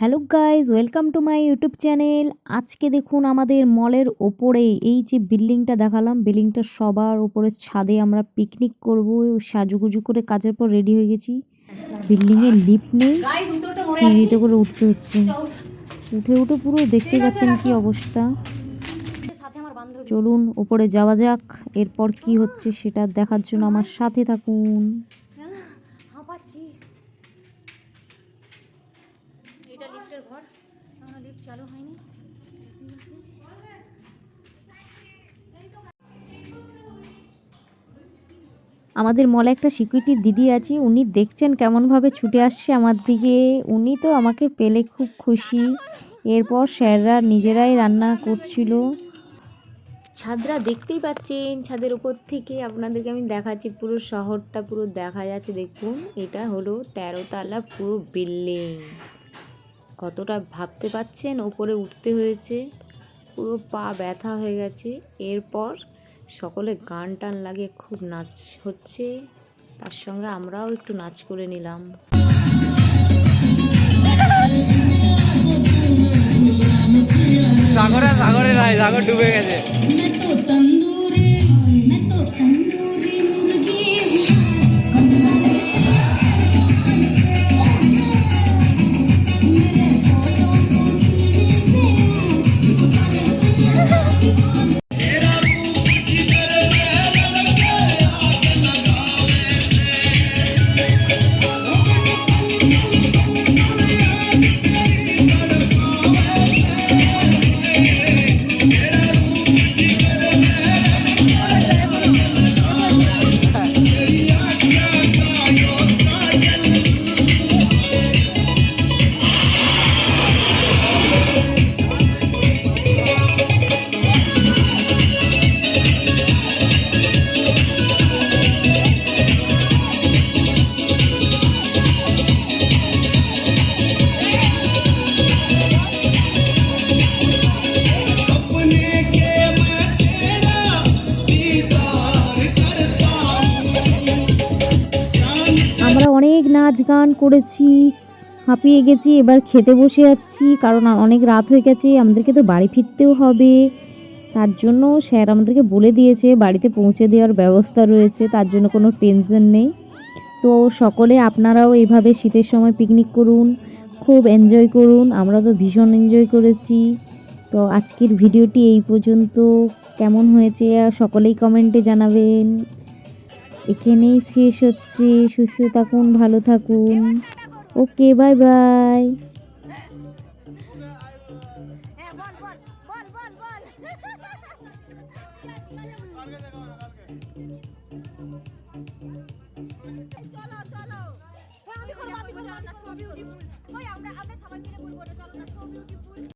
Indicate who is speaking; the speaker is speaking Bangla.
Speaker 1: Hello guys welcome to my YouTube channel. আজকে দেখুন আমাদের মলের ওপরে এই যে বিল্ডিংটা দেখালাম বিল্ডিংটার সবার ওপরে ছাদে আমরা পিকনিক করব। সাজুগুজু করে কাজের পর রেডি হয়ে গেছি। বিল্ডিংয়ে লিফট নেই সিঁড়িতে করে উঠতে হচ্ছে। উঠে উঠে। পুরো দেখতে পাচ্ছেন কি অবস্থা। চলুন ওপরে যাওয়া যাক এরপর কি হচ্ছে সেটা দেখার জন্য আমার সাথে থাকুন।
Speaker 2: লিফট চালু হয়নি।
Speaker 1: আমাদের মলে একটা সিকিউরিটি দিদি আছে উনি দেখছেন কেমনভাবে ছুটে আসছে আমার দিকে। উনি তো আমাকে পেলে খুব খুশি। এরপর স্যাররা নিজেরাই রান্না করছিল। ছাদরা দেখতেই পাচ্ছেন ছাদের উপর থেকে আপনাদেরকে আমি দেখাচ্ছি পুরো শহরটা পুরো দেখা যাচ্ছে। দেখুন এটা হলো তেরোতলা পুরো বিল্ডিং কতটা ভাবতে পাচ্ছেন ওপরে উঠতে হয়েছে। পুরো পা ব্যথা হয়ে গেছে। এরপর সকলে গান টান লাগে খুব নাচ হচ্ছে। তার সঙ্গে আমরাও একটু নাচ করে নিলাম।
Speaker 3: সাগরে সাগরে নাই সাগর ডুবে গেছে।
Speaker 1: নাচ গান করেছি, হাঁপিয়ে গেছি, এবার খেতে বসে যাচ্ছি কারণ অনেক রাত হয়ে গেছে, আমাদেরকে তো বাড়ি ফিরতেও হবে। তার জন্য স্যার আমাদেরকে বলে দিয়েছে, বাড়িতে পৌঁছে দেওয়ার ব্যবস্থা রয়েছে, তার জন্য কোনো টেনশন নেই। তো সকলে আপনারাও এইভাবে শীতের সময় পিকনিক করুন, খুব এনজয় করুন, আমরা তো ভীষণ এনজয় করেছি। তো আজকের ভিডিওটি এই পর্যন্ত, কেমন হয়েছে, সকলেই কমেন্টে জানাবেন। এখানেই শেষ হচ্ছে। সুস্থ থাকুন ভালো থাকুন। Okay bye bye.